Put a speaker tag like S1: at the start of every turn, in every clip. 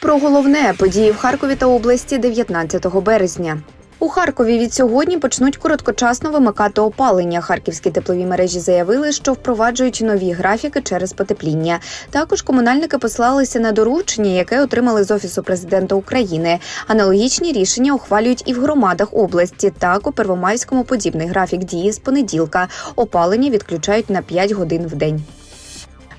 S1: Про головне події в Харкові та області 19 березня. У Харкові від сьогодні почнуть короткочасно вимикати опалення. Харківські теплові мережі заявили, що впроваджують нові графіки через потепління. Також комунальники послалися на доручення, яке отримали з офісу президента України. Аналогічні рішення ухвалюють і в громадах області. Так у Первомайському подібний графік дії з понеділка. Опалення відключають на 5 годин в день.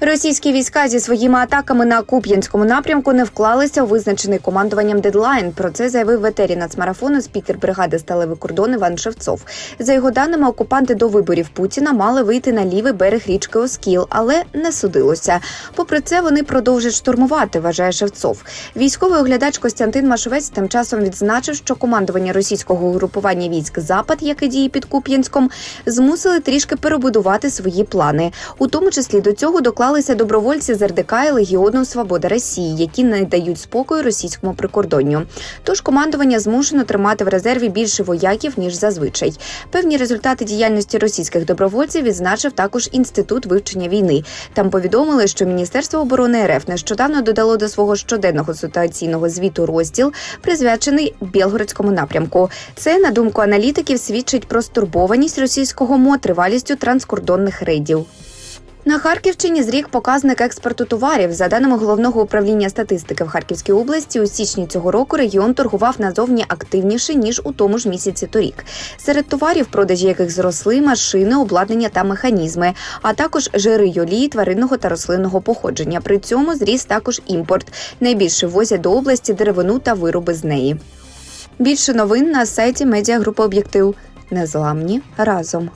S1: Російські війська зі своїми атаками на Куп'янському напрямку не вклалися у визначений командуванням дедлайн. Про це заявив ветері нацмарафону спікер бригади сталевий кордон Іван Шевцов. За його даними, окупанти до виборів Путіна мали вийти на лівий берег річки Оскіл, але не судилося. Попри це, вони продовжать штурмувати, вважає Шевцов. Військовий оглядач Костянтин Машовець тим часом відзначив, що командування російського угрупування військ Запад, яке діє під Куп'янськом, змусили трішки перебудувати свої плани. У тому числі до цього доклалися добровольці з РДК і Легіону Свобода Росії, які не дають спокою російському прикордонню. Тож командування змушено тримати в резерві більше вояків ніж зазвичай. Певні результати діяльності російських добровольців відзначив також інститут вивчення війни. Там повідомили, що Міністерство оборони РФ нещодавно додало до свого щоденного ситуаційного звіту розділ, присвячений Білгородському напрямку. Це на думку аналітиків свідчить про стурбованість російського МО тривалістю транскордонних рейдів. На Харківщині зрік показник експорту товарів. За даними головного управління статистики в Харківській області, у січні цього року регіон торгував назовні активніше ніж у тому ж місяці торік. Серед товарів, продажі яких зросли машини, обладнання та механізми, а також жири й олії тваринного та рослинного походження. При цьому зріс також імпорт. Найбільше возять до області деревину та вироби з неї. Більше новин на сайті медіагрупи Об'єктив. Незламні разом.